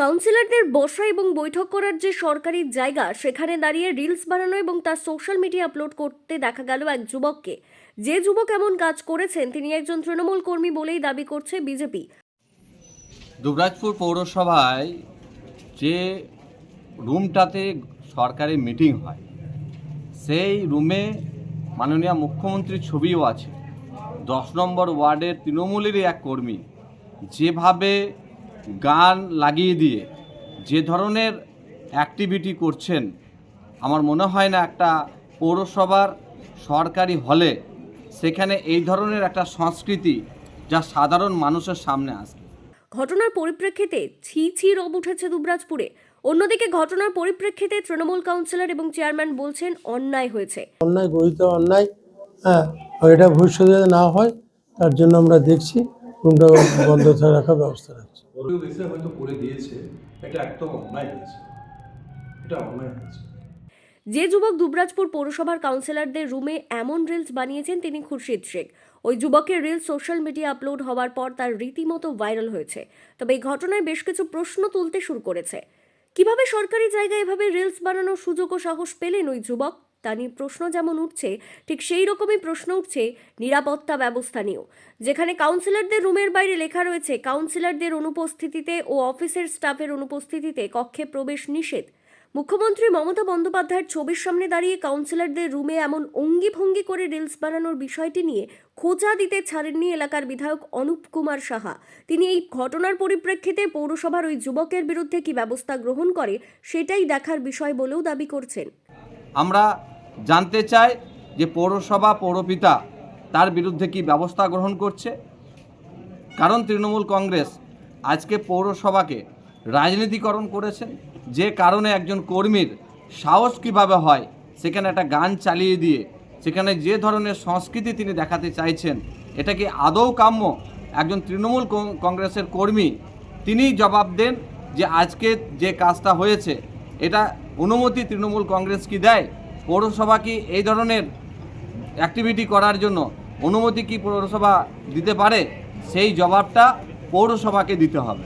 কাউন্সিলরদের বসা এবং বৈঠক করার যে সরকারি জায়গা, সেখানে দাঁড়িয়ে রিলস বানানো এবং তার সোশ্যাল মিডিয়া আপলোড করতে দেখা গেল এক যুবককে। যে যুবক এমন কাজ করেছেন, তিনি একজন তৃণমূল কর্মী বলেই দাবি করছে বিজেপি। দুবরাজপুর পৌরসভায় যে রুমটাতে সরকারি মিটিং হয়, সেই রুমে মাননীয় মুখ্যমন্ত্রীর ছবিও আছে। দশ নম্বর ওয়ার্ডের তৃণমূলেরই এক কর্মী, যেভাবে গান লাগিয়ে দিয়ে যে ধরনের অ্যাক্টিভিটি করছেন আমার মনে হয় না একটা পৌরসভার সরকারি হলে সেখানে এই ধরনের একটা সংস্কৃতি যা সাধারণ মানুষের সামনে আসে ঘটনার পরিপ্রেক্ষিতে ছি ছি রব উঠেছে দুবরাজপুরে। অন্যদিকে ঘটনার পরিপ্রেক্ষিতে তৃণমূল কাউন্সিলর এবং চেয়ারম্যান বলছেন অন্যায় হয়েছে। অন্যায় গরিত অন্যায় হ্যাঁ এটা ভবিষ্যতে না হয় তার জন্য আমরা দেখছি। রুমটা বন্ধ করে রাখার ব্যবস্থা রাখছি। হয়তো করে দিয়েছে এটা একদম অন্যায় হয়েছে। এটা অন্যায় হয়েছে। যে যুবক দুবরাজপুর পৌরসভার কাউন্সিলরদের রুমে এমন রিলস বানিয়েছেন তিনি খুরশিদ শেখ। ওই যুবকের রিলস সোশ্যাল মিডিয়া আপলোড হওয়ার পর তার রীতিমতো ভাইরাল হয়েছে। তবে এই ঘটনায় বেশ কিছু প্রশ্ন তুলতে শুরু করেছে। কীভাবে সরকারি জায়গায় এভাবে রিলস বানানোর সুযোগ ও সাহস পেলেন ওই যুবক? তা নিয়ে প্রশ্ন যেমন উঠছে, ঠিক সেই রকমই প্রশ্ন উঠছে নিরাপত্তা ব্যবস্থা নিয়েও। যেখানে কাউন্সিলরদের রুমের বাইরে লেখা রয়েছে, কাউন্সিলরদের অনুপস্থিতিতে ও অফিসের স্টাফের অনুপস্থিতিতে কক্ষে প্রবেশ নিষেধ। মুখ্যমন্ত্রী মমতা বন্দ্যোপাধ্যায়ের ছবির সামনে দাঁড়িয়ে কাউন্সিলরদের রুমে এমন অঙ্গি ভঙ্গি করে রিলস বানানোর বিষয়টি নিয়ে খোঁজা দিতে ছাড়েননি এলাকার বিধায়ক অনুপ কুমার সাহা। তিনি এই ঘটনার পরিপ্রেক্ষিতে পৌরসভার ওই যুবকের বিরুদ্ধে কি ব্যবস্থা গ্রহণ করে, সেটাই দেখার বিষয় বলেও দাবি করছেন। আমরা জানতে চাই যে পৌরসভা পৌরপিতা তার বিরুদ্ধে কি ব্যবস্থা গ্রহণ করছে। কারণ তৃণমূল কংগ্রেস আজকে পৌরসভাকে রাজনীতিকরণ করেছেন। যে কারণে একজন কর্মীর সাহস কীভাবে হয়, সেখানে একটা গান চালিয়ে দিয়ে, সেখানে যে ধরনের সংস্কৃতি তিনি দেখাতে চাইছেন, এটা কি আদৌ কাম্য? একজন তৃণমূল কংগ্রেসের কর্মী তিনিই জবাব দেন যে আজকে যে কাজটা হয়েছে, এটা অনুমতি তৃণমূল কংগ্রেস কি দেয়? পৌরসভা কি এই ধরনের অ্যাক্টিভিটি করার জন্য অনুমতি কি পৌরসভা দিতে পারে? সেই জবাবটা পৌরসভাকে দিতে হবে।